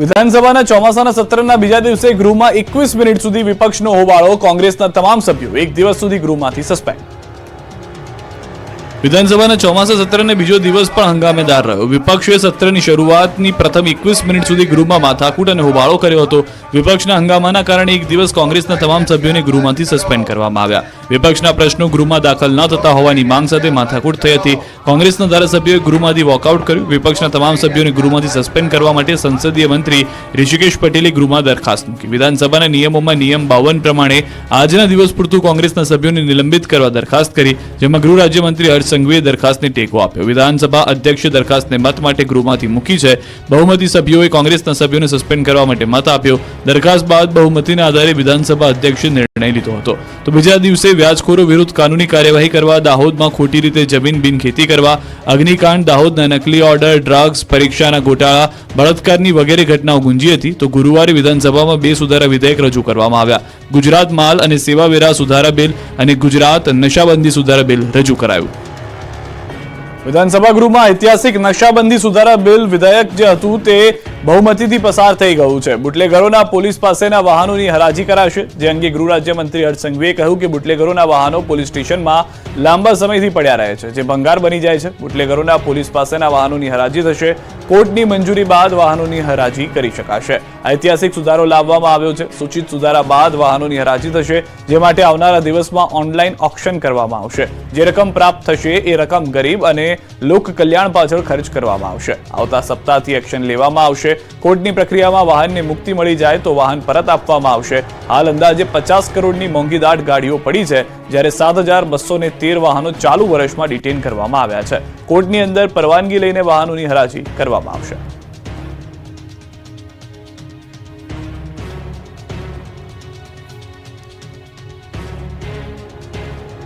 વિધાનસભાના ચોમાસાના સત્રના બીજા દિવસે ગૃહમાં એકવીસ મિનિટ સુધી વિપક્ષનો હોબાળો કોંગ્રેસના તમામ સભ્યો એક દિવસ સુધી ગૃહમાંથી સસ્પેન્ડ. વિધાનસભાના ચોમાસા સત્રને બીજો દિવસ પણ હંગામેદાર રહ્યો. વિપક્ષે સત્રની શરૂઆતની પ્રથમ એકવીસ મિનિટ સુધી ગૃહમાં માથાકૂટ અને હોબાળો કર્યો હતો. વિપક્ષના હંગામાના કારણે એક દિવસ કોંગ્રેસના તમામ સભ્યોને ગૃહમાંથી સસ્પેન્ડ કરવામાં આવ્યા. વિપક્ષના પ્રશ્નો ગૃહમાં દાખલ ન થતા હોવાની માંગ સાથે માથાકૂટ થઈ હતી. કોંગ્રેસના ધારાસભ્યોએ ગૃહમાંથી વોકઆઉટ કર્યું. વિપક્ષના તમામ સભ્યોને ગૃહમાંથી સસ્પેન્ડ કરવા માટે સંસદીય મંત્રી ઋષિકેશ પટેલે ગૃહમાં દરખાસ્ત મૂકી. વિધાનસભાના નિયમોમાં નિયમ બાવન પ્રમાણે આજના દિવસ પૂરતું કોંગ્રેસના સભ્યોને નિલંબિત કરવા દરખાસ્ત કરી, જેમાં ગૃહ રાજ્યમંત્રી હર્ષ સંઘવીએ દરખાસ્તને ટેકો આપ્યો. વિધાનસભા અધ્યક્ષે દરખાસ્તને મત માટે ગૃહમાંથી મૂકી છે. બહુમતી સભ્યોએ કોંગ્રેસના સભ્યોને સસ્પેન્ડ કરવા માટે મત આપ્યો. દરખાસ્ત બાદ બહુમતીના આધારે વિધાનસભા અધ્યક્ષે નિર્ણય લીધો હતો. તો બીજા દિવસે વ્યાજખોરો વિરુદ્ધ કાનૂની કાર્યવાહી કરવા, દાહોદમાં ખોટી રીતે જમીન બિનખેતી કરવા, અગ્નિકાંડ, દાહોદના નકલી ઓર્ડર, ડ્રગ્સ, પરીક્ષાના ગોટાળા, બળાત્કારની વગેરે ઘટનાઓ ગુંજી હતી, તો ગુરુવારે વિધાનસભામાં બે સુધારા વિધેયક રજૂ કરવામાં આવ્યા. ગુજરાત માલ અને સેવાવેરા સુધારા બિલ અને ગુજરાત નશાબંધી સુધારા બિલ રજૂ કરાયું. વિધાનસભા ગૃહમાં ઐતિહાસિક નશાબંધી સુધારા બિલ વિધેયક જે હતું તે બહુમતીથી પસાર થઈ ગયું છે. બુટલેગરોના પોલીસ પાસેના વાહનોની હરાજી કરાશે. જે અંગે ગૃહ રાજ્યમંત્રી હર્ષ સંઘવીએ કહ્યું કે બુટલેગરોના વાહનો પોલીસ સ્ટેશનમાં લાંબા સમયથી પડ્યા રહે છે. જે ભંગાર બની જાય છે. બુટલેગરોના પોલીસ પાસેના વાહનોની હરાજી થશે. કોર્ટની મંજૂરી બાદ વાહનોની હરાજી કરી શકાશે. ઐતિહાસિક સુધારો લાવવામાં આવ્યો છે. સૂચિત સુધારા બાદ વાહનોની હરાજી થશે. જે માટે આવનારા દિવસમાં ઓનલાઈન ઓક્શન કરવામાં આવશે. જે રકમ પ્રાપ્ત થશે એ રકમ ગરીબ અને લોક કલ્યાણ પાછળ ખર્ચ કરવામાં આવશે. આવતા સપ્તાહથી એક્શન લેવામાં આવશે. કોર્ટની પ્રક્રિયામાં વાહનને મુક્તિ મળી જાય તો વાહન પરત આપવામાં આવશે. હાલ અંદાજે પચાસ કરોડની મોંઘીદાટ ગાડીઓ પડી છે, જ્યારે સાત હજાર બસો ને તેર વાહનો ચાલુ વર્ષમાં ડિટેન કરવામાં આવ્યા છે. કોર્ટની અંદર પરવાનગી લઈને વાહનોની હરાજી કરવામાં આવશે.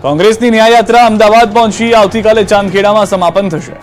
કોંગ્રેસની ન્યાયયાત્રા અમદાવાદ પહોંચી, આવતીકાલે ચાંદખેડામાં સમાપન થશે.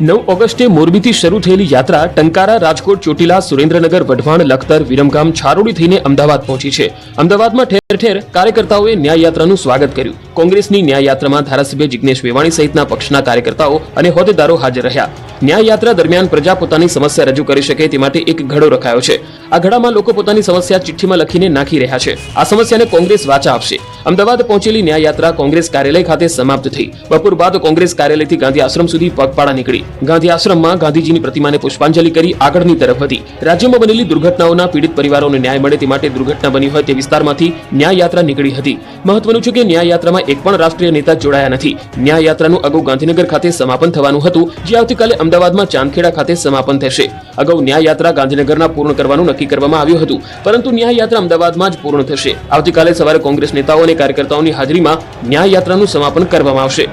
નવ ઓગસ્ટે મોરબીથી શરૂ થયેલી યાત્રા ટંકારા રાજકોટ, ચોટીલા, સુરેન્દ્રનગર, વઢવાણ, લખતર, વિરમગામ, છારોડી થઈને અમદાવાદ પહોંચી છે. અમદાવાદમાં ઠેર ઠેર કાર્યકર્તાઓએ ન્યાય યાત્રાનું સ્વાગત કર્યું. કોંગ્રેસની ન્યાયયાત્રામાં ધારાસભ્ય જિજ્ઞેશ વેવાણી સહિતના પક્ષના કાર્યકર્તાઓ અને હોદ્દેદારો હાજર રહ્યા. ન્યાયયાત્રા દરમિયાન પ્રજા પોતાની સમસ્યા રજૂ કરી શકે તે માટે એક ઘડો રખાયો છે. આ ઘડામાં લોકો પોતાની સમસ્યા ચિઠ્ઠીમાં લખીને નાખી રહ્યા છે. આ સમસ્યાને કોંગ્રેસ વાચા આપશે. અમદાવાદ પહોંચેલી ન્યાયયાત્રા કોંગ્રેસ કાર્યાલય ખાતે સમાપ્ત થઈ. બપોર બાદ કોંગ્રેસ કાર્યાલયથી ગાંધી આશ્રમ સુધી પગપાળા નીકળી. ગાંધી આશ્રમમાં ગાંધીજીની પ્રતિમાને પુષ્પાંજલિ કરી આગળની તરફ હતી રાજ્યમાં બનેલી દુર્ઘટનાઓના પીડિત પરિવારોને ન્યાય મળે તે માટે દુર્ઘટના બની હોય તે વિસ્તારમાંથી ન્યાય યાત્રા નીકળી હતી. મહત્વનું છે કે ન્યાય યાત્રામાં એક પણ રાષ્ટ્રીય નેતા જોડાયા નથી. ન્યાય યાત્રાનું અગાઉ ગાંધીનગર ખાતે સમાપન થવાનું હતું, જે આવતીકાલે અમદાવાદમાં ચાંદખેડા ખાતે સમાપન થશે. અગાઉ ન્યાય યાત્રા ગાંધીનગરના પૂર્ણ કરવાનું નક્કી કરવામાં આવ્યું હતું, પરંતુ ન્યાય યાત્રા અમદાવાદમાં જ પૂર્ણ થશે. આવતીકાલે સવારે કોંગ્રેસ નેતાઓ અને કાર્યકર્તાઓની હાજરીમાં ન્યાય યાત્રાનું સમાપન કરવામાં આવશે.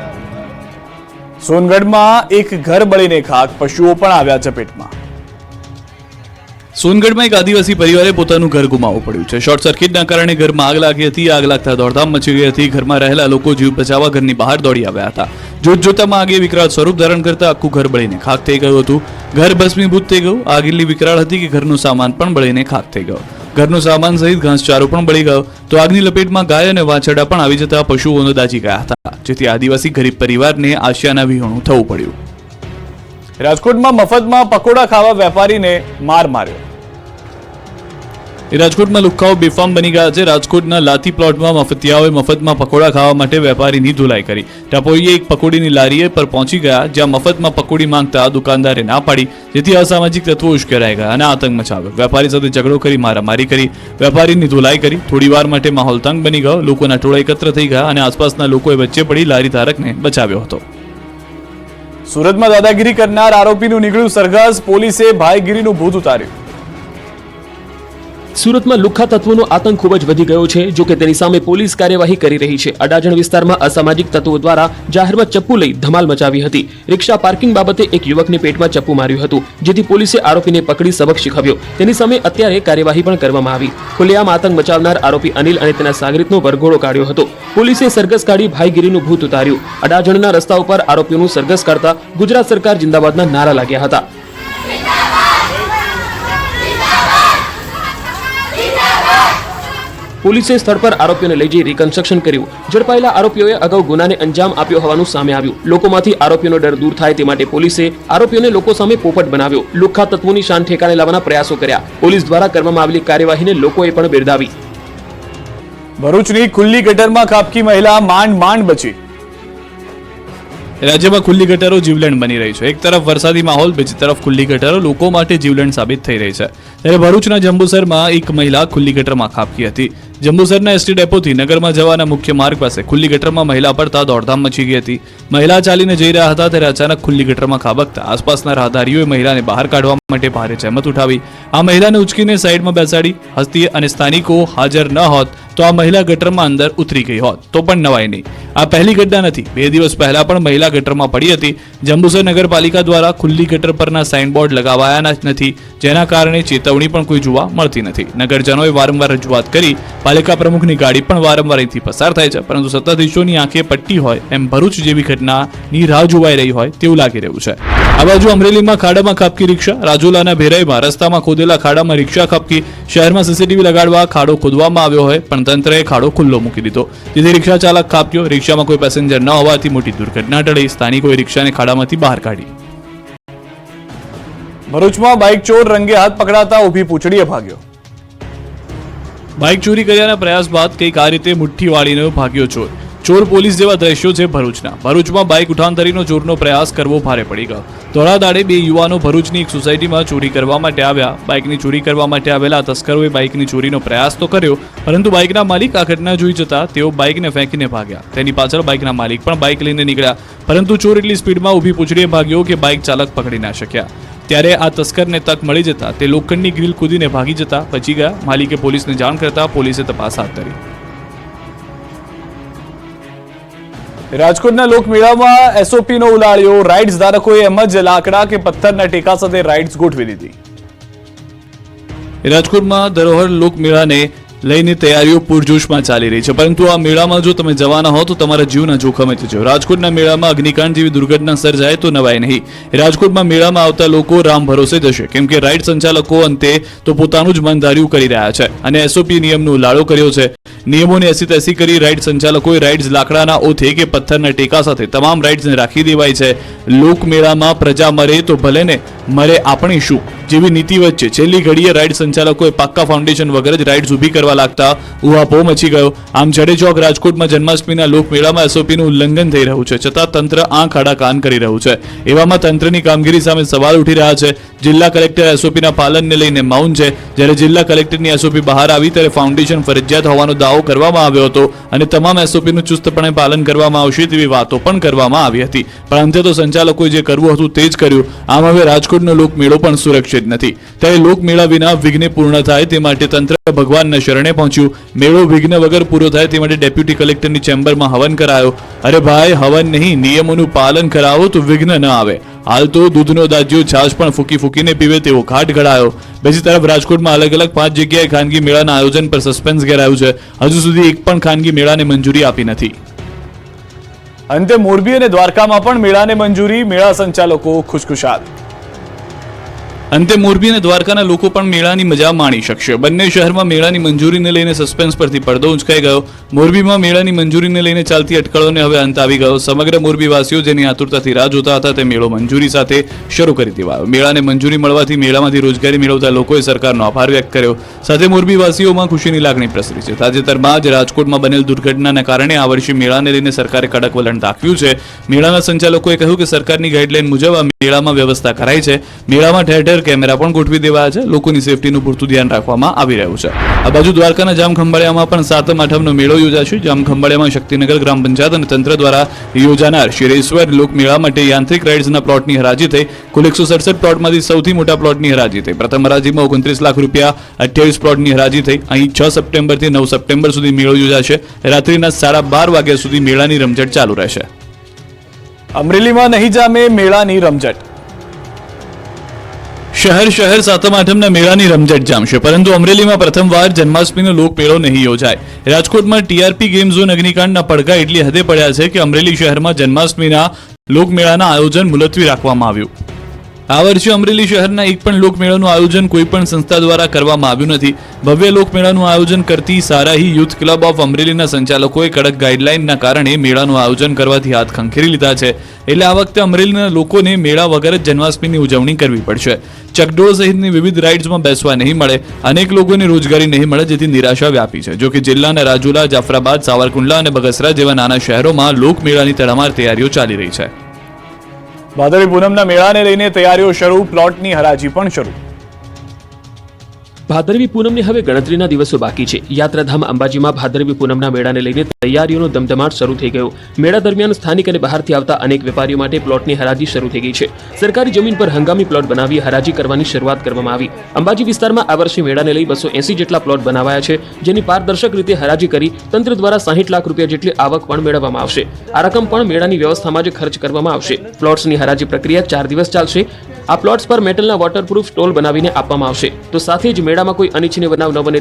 સોનગઢમાં એક ઘર બળીને ખાક પશુઓ પણ આવ્યા ચપેટમાં. સોનગઢમાં એક આદિવાસી પરિવારે પોતાનું ઘર ગુમાવવું પડ્યું છે. શોર્ટ સર્કિટના કારણે ઘરમાં આગ લાગી હતી, આગ લાગતા દોડધામ મચી ગઈ હતી. ઘરમાં રહેલા લોકો જીવ બચાવવા ઘરની બહાર દોડી આવ્યા હતા. જોત જોતામાં આગે વિકરાળ સ્વરૂપ ધારણ કરતા આખું ઘર બળીને ખાક થઈ ગયું હતું. ઘર ભસ્મીભૂત થઈ ગયું. આગ વિકરાળ હતી કે ઘરનો સામાન પણ બળીને ખાક થઈ ગયો. ઘરનો સામાન સહિત ઘાસચારો પણ બળી ગયો. તો આગની લપેટમાં ગાય અને વાછરડા પણ આવી જતા પશુઓનો દાજી ગયા હતા, જેથી આદિવાસી ગરીબ પરિવારને આશિયાના વિહોણું થવું પડ્યું. રાજકોટમાં મફતમાં પકોડા ખાવા વેપારીને માર માર્યો. રાજકોટમાં લુક્કાઓ બેફામ બની ગયા છે. રાજકોટના લાથી પ્લોટમાં મફતિયાઓએ મફતમાં પકોડા ખાવા માટે વેપારીની ધુલાઈ કરી. ટપોરીએ એક પકોડીની લારીએ પર પહોંચી ગયા, જ્યાં મફતમાં પકોડી માંગતા દુકાનદારે ના પાડી, જેથી અસામાજિક તત્વો ઉશ્કેરાઈ ગયા અને આતંક મચાવ્યો. વેપારી સાથે ઝઘડો કરી, મારામારી કરી, વેપારીની ધુલાઈ કરી. થોડી વાર માટે માહોલ તંગ બની ગયો. લોકોના ટોળા એકત્ર થઈ ગયા અને આસપાસના લોકોએ વચ્ચે પડી લારી ધારકને બચાવ્યો હતો. સુરતમાં દાદાગીરી કરનાર આરોપીનું નીકળ્યું સરઘસ. પોલીસે ભાઈગીરીનું ભૂત ઉતાર્યું. સુરતમાં લુખ્ખા તત્વોનો આતંક ખૂબ જ વધી ગયો છે, જો કે તેની સામે પોલીસ કાર્યવાહી કરી રહી છે. અડાજણ વિસ્તારમાં અસામાજિક તત્વો દ્વારા જાહેરમાં ચપ્પુ લઈ ધમાલ મચાવી હતી. રિક્ષા પાર્કિંગ બાબતે એક યુવકને પેટમાં ચપ્પુ માર્યું હતું, જેથી પોલીસે આરોપીને પકડી સબક શીખવ્યો. તેની સામે અત્યારે કાર્યવાહી પણ કરવામાં આવી. ખુલ્લેઆમ આતંક મચાવનાર આરોપી અનિલ અને તેના સાગરીતનો વરઘોડો કાઢ્યો હતો. પોલીસે સરઘસ કાઢી ભાઈગીરીનું ભૂત ઉતાર્યું. અડાજણના રસ્તા ઉપર આરોપીઓનું સરઘસ કાઢતા ગુજરાત સરકાર જિંદાબાદના નારા લાગ્યા હતા. પોલીસે સ્થળ પર આરોપીઓને લઈ જઈ રિકન્સ્ટ્રક્શન કર્યું. ઝડપાયેલા આરોપીઓએ અગાઉ ગુનાને અંજામ આપ્યો હોવાનું સામે આવ્યું. લોકોમાંથી આરોપીઓનો ડર દૂર થાય તે માટે પોલીસે આરોપીઓને લોકો સામે પોપટ બનાવ્યો. લુખ્ખા તત્વોની શાન ઠેકાણે લાવવાના પ્રયાસો કર્યા. પોલીસ દ્વારા કરવામાં આવેલી કાર્યવાહીને લોકોએ પણ બિરદાવી. ભરૂચની ખુલ્લી ગટરમાં કાપકી મહિલા માંડ માંડ બચી. રાજ્યમાં ખુલ્લી ગટરો જીવલેણ બની રહી છે. એક તરફ વરસાદી માહોલ બીજી તરફ ખુલ્લી ગટરો. લોકો માટે જીવલેણ સાબિત થઈ રહી છે. ત્યારે ભરૂચના જંબુસરમાં એક મહિલા ખુલ્લી ગટરમાં ખાબકી હતી. જંબુસરના એસટી ડેપોથી નગરમાં જવાના મુખ્ય માર્ગ પાસે ખુલ્લી ગટરમાં મહિલા પડતા દોડધામ મચી ગઈ હતી. મહિલા ચાલીને જઈ રહ્યા હતા ત્યારે અચાનક ખુલ્લી ગટરમાં ખાબકતા આસપાસના રાહદારીઓએ મહિલાને બહાર કાઢવા માટે ભારે જહેમત ઉઠાવી. આ મહિલાને ઉચકીને સાઈડમાં બેસાડી હસ્તી અને સ્થાનિકો હાજર ન હોત તો આ મહિલા ગટરમાં અંદર ઉતરી ગઈ હોત, તો પણ નવાય નહીં. આ પહેલી ઘટના નથી. બે દિવસ પહેલા પણ મહિલા ગટરમાં પડી હતી. જંબુસર નગરપાલિકા દ્વારા ખુલ્લી ગટર પરના સાઇનબોર્ડ લગાવાયા નથી, જેના કારણે ચેતવણી પણ કોઈ જોવા મળતી નથી. નગરજનોએ વારંવાર રજૂઆત કરી, પાલિકા પ્રમુખની ગાડી પણ વારંવાર અહીંથી પસાર થાય છે, પરંતુ સત્તાધીશોની આંખે પટ્ટી હોય એમ ભરૂચ જેવી ઘટનાની રાહ જોવાઈ રહી હોય તેવું લાગી રહ્યું છે. આ બાજુ અમરેલીમાં ખાડામાં ખાબકી રિક્ષા, રાજુલાના ભેરાઈમાં રસ્તામાં ખોદેલા ખાડામાં રિક્ષા ખાબકી, શહેરમાં સીસીટીવી લગાડવા ખાડો ખોદવામાં આવ્યો હોય, પણ તંત્રએ ખાડો ખુલ્લો મૂકી દીધો. જેથી રિક્ષા ચાલક ખાપ્યો રિક્ષામાં કોઈ પેસેન્જર ન હોવાથી મોટી દુર્ઘટના ટળી, સ્થાનિકોએ રિક્ષાને ખાડામાંથી બહાર કાઢી. ભરૂચમાં બાઇક ચોર રંગે હાથ પકડાતા ઊભી પૂંછડીએ ભાગ્યો. બાઇક ચોરી કર્યાના પ્રયાસ બાદ કંઈક આ રીતે મુઠ્ઠી વાળીને ભાગ્યો ચોર. ચોર પોલીસ જેવા દ્રશ્યો છે ભરૂચના. ભરૂચમાં બાઇક ઉઠાંતરીનો ચોરનો પ્રયાસ કરવો ભારે પડી ગયો. ધોળા બે યુવાનો ભરૂચની એક સોસાયટીમાં ચોરી કરવા માટે આવ્યા. બાઇકની ચોરી કરવા માટે આવેલા તસ્કરોએ બાઇકની ચોરીનો પ્રયાસ તો કર્યો, પરંતુ બાઇકના માલિક આ ઘટના જોઈ જતા તેઓ બાઇકને ફેંકીને ભાગ્યા. તેની પાછળ બાઇકના માલિક પણ બાઇક લઈને નીકળ્યા. પરંતુ ચોર એટલી સ્પીડમાં ઊભી પૂછડીએ ભાગ્યો કે બાઇક ચાલક પકડી ના શક્યા. ત્યારે આ તસ્કરને તક મળી જતા તે લોખંડની ગ્રીલ કૂદીને ભાગી જતા બચી ગયા. માલિકે પોલીસને જાણ કરતા પોલીસે તપાસ હાથ ધરી. રાજકોટના લોકમેળામાં એસઓપી નો ઉલાળ્યો. રાઇડ્સ ધારકોએ એમ જ લાકડા કે પથ્થરના ટેકા સાથે રાઇડ્સ ગોઠવી દીધી. રાજકોટમાં ધરોહર લોકમેળાને લઈને તૈયારીઓ પૂરજોશમાં ચાલી રહી છે. પરંતુ આ મેળામાં જો તમે જવાના હો તો તમારા જીવના જોખમે થજો રાજકોટના મેળામાં અગ્નિકાંડ જેવી દુર્ઘટના સર્જાય તો નવાય નહીં. રાજકોટમાં મેળામાં આવતા લોકો રામ ભરોસે જશે. કેમ કે રાઇડ સંચાલકો અંતે તો પોતાનું જ મન ધાર્યું કરી રહ્યા છે અને એસઓપી નિયમનો લાડો કર્યો છે. નિયમોને એસી તેસી કરી રાઇડ સંચાલકોએ રાઇડ્સ લાકડાના ઓથે કે પથ્થરના ટેકા સાથે તમામ રાઇડ્સને રાખી દેવાય છે. લોકમેળામાં પ્રજા મરે તો ભલે ને મરે આપણે શું? જેવી નીતિ વચ્ચે છેલ્લી ઘડીએ રાઇડ સંચાલકોએ પાક્કા ફાઉન્ડેશન વગર જ રાઇડ્સ ઊભી કરવા લાગતા ઉહાપો મચી ગયો. આમ જડે ચોક રાજકોટમાં જન્માષ્ટમીના લોકમેળામાં એસઓપીનું ઉલ્લંઘન થઈ રહ્યું છે, છતાં તંત્ર આંખ આડા કાન કરી રહ્યું છે. એવામાં તંત્રની કામગીરી સામે સવાલ ઉઠી રહ્યા છે. જિલ્લા કલેક્ટર એસઓપીના પાલનને લઈને મૌન છે. જ્યારે જિલ્લા કલેક્ટરની એસઓપી બહાર આવી ત્યારે ફાઉન્ડેશન ફરજિયાત હોવાનો દાવો કરવામાં આવ્યો હતો અને તમામ એસઓપીનું ચુસ્તપણે પાલન કરવામાં આવશે તેવી વાતો પણ કરવામાં આવી હતી. પણ અંતે તો સંચાલકોએ જે કરવું હતું તે જ કર્યું. આમ હવે રાજકોટનો લોકમેળો પણ સુરક્ષિત નથી. ત્યારે લોકમેળા વિના વિઘ્ન પૂર્ણ થાય તે માટે તંત્ર ભગવાનના શરણે પહોંચ્યું. મેળો વિઘ્ન વગર પૂરો થાય તે માટે ડેપ્યુટી કલેક્ટરની ચેમ્બરમાં હવન કરાયો. અરે ભાઈ, હવન નહીં, નિયમોનું પાલન કરાવો તો વિઘ્ન ન આવે. હાલ તો દૂધનો દાજ્યો છાશ પણ ફૂકી ફૂકીને પીવે તેવો ઘાટ ઘડાયો. બીજી તરફ રાજકોટમાં અલગ અલગ પાંચ જગ્યાએ ખાનગી મેળાના આયોજન પર સસ્પેન્સ ઘેરાયું છે. હજુ સુધી એક પણ ખાનગી મેળાને મંજૂરી આપી નથી. અંતે મોરબી અને દ્વારકામાં પણ મેળાને મંજૂરી, મેળા સંચાલકો ખુશખુશાલ. અંતે મોરબી અને દ્વારકાના લોકો પણ મેળાની મજા માણી શકશે. બંને શહેરમાં મેળાની મંજૂરીને લઈને સસ્પેન્સ પરથી પડદો ઉંચકાઈ ગયો. મોરબીમાં મેળાની મંજૂરીને લઈને ચાલતી અટકળોને હવે અંત આવી ગયો. સમગ્ર મોરબીવાસીઓ જેની આતુરતાથી રાહ જોતા હતા, તે મેળો મંજૂરી સાથે શરૂ કરી દેવાયો. મેળાને મંજૂરી મળવાથી મેળામાંથી રોજગારી મેળવતા લોકોએ સરકારનો આભાર વ્યક્ત કર્યો. સાથે મોરબીવાસીઓમાં ખુશીની લાગણી પ્રસરી છે. તાજેતરમાં જ રાજકોટમાં બનેલ દુર્ઘટનાના કારણે આ વર્ષે મેળાને લઈને સરકારે કડક વલણ દાખવ્યું છે. મેળાના સંચાલકોએ કહ્યું કે સરકારની ગાઈડલાઈન મુજબ આ મેળામાં વ્યવસ્થા કરાઈ છે. મેળામાં ઠેર ઠેર કેમેરા પણ ગોઠવી દેવાયા છે. લોકોની સેફટીનું પૂરતું ધ્યાન રાખવામાં આવી રહ્યું છે. આ બાજુ દ્વારકાના જામખંભાળિયામાં પણ સાતમ આઠમનો મેળો યોજાશે. જામખંભાળિયામાં શક્તિનગર ગ્રામ પંચાયત અને તંત્ર દ્વારા યોજાનાર શિરેશ્વર લોકમેળા માટે યાંત્રિક રાઇડ્સના પ્લોટની હરાજી થઈ. કુલ એકસો સડસઠ પ્લોટમાંથી સૌથી મોટા પ્લોટની હરાજી થઈ. પ્રથમ હરાજીમાં ઓગણત્રીસ લાખ રૂપિયા અઠ્યાવીસ પ્લોટની હરાજી થઈ. અહીં છ સપ્ટેમ્બરથી નવ સપ્ટેમ્બર સુધી મેળો યોજાશે. રાત્રિના સાડા બાર વાગ્યા સુધી મેળાની રમઝટ ચાલુ રહેશે. અમરેલીમાં નહીં જામે મેળાની રમઝટ. શહેર શહેર સાતમ આઠમના મેળાની રમઝટ જામશે. પરંતુ અમરેલીમાં પ્રથમવાર જન્માષ્ટમીનો લોકમેળો નહીં યોજાય. રાજકોટમાં ટીઆરપી ગેમ ઝોન અગ્નિકાંડના પડઘા એટલી હદે પડ્યા છે કે અમરેલી શહેરમાં જન્માષ્ટમીના લોકમેળાના આયોજન મુલતવી રાખવામાં આવ્યું. આ વર્ષે અમરેલી શહેરના એક પણ લોકમેળાનું આયોજન કોઈ પણ સંસ્થા દ્વારા કરવામાં આવ્યું નથી. ભવ્ય લોકમેળાનું આયોજન કરતી સારાહી યુથ ક્લબ ઓફ અમરેલીના સંચાલકોએ કડક ગાઈડલાઈનના કારણે મેળાનું આયોજન કરવાથી હાથ ખંખેરી લીધા છે. એટલે આ વખતે અમરેલીના લોકોને મેળા વગર જ જન્માષ્ટમીની ઉજવણી કરવી પડશે. ચકડોળ સહિતની વિવિધ રાઇડ્સમાં બેસવા નહીં મળે. અનેક લોકોને રોજગારી નહીં મળે જેથી નિરાશા વ્યાપી છે. જો કે જિલ્લાના રાજુલા, જાફરાબાદ, સાવરકુંડલા અને બગસરા જેવા નાના શહેરોમાં લોકમેળાની તડામાર તૈયારીઓ ચાલી રહી છે. ભાદરવી પૂનમના મેળાને લઈને તૈયારીઓ શરૂ પ્લોટની હરાજી પણ શરૂ. ભાદરવી પૂનમની હવે ગણતરીના દિવસો બાકી છે. યાત્રાધામ અંબાજીમાં ભાદરવી પૂનમના મેળાને લઈને તૈયારીઓનો ધમધમાટ શરૂ થઈ ગયો. મેળા દરમિયાન સ્થાનિક અને બહારથી આવતા અનેક વેપારીઓ માટે પ્લોટની હરાજી શરૂ થઈ ગઈ છે. સરકારી જમીન પર હંગામી પ્લોટ બનાવી હરાજી કરવાની શરૂઆત કરવામાં આવી. અંબાજી વિસ્તારમાં આ વર્ષે મેળાને લઈ બસો એસી જેટલા પ્લોટ બનાવાયા છે, જેની પારદર્શક રીતે હરાજી કરી તંત્ર દ્વારા સાહીઠ લાખ રૂપિયા જેટલી આવક પણ મેળવવામાં આવશે. આ રકમ પણ મેળાની વ્યવસ્થામાં જ ખર્ચ કરવામાં આવશે. પ્લોટ્સની હરાજી પ્રક્રિયા ચાર દિવસ ચાલશે. આ પ્લોટ્સ પર મેટલના વોટરપ્રૂફ ટોલ બનાવીને આપવામાં આવશે. તો સાથે જ મેળામાં કોઈ અનિચ્છનીય બનાવ ન બને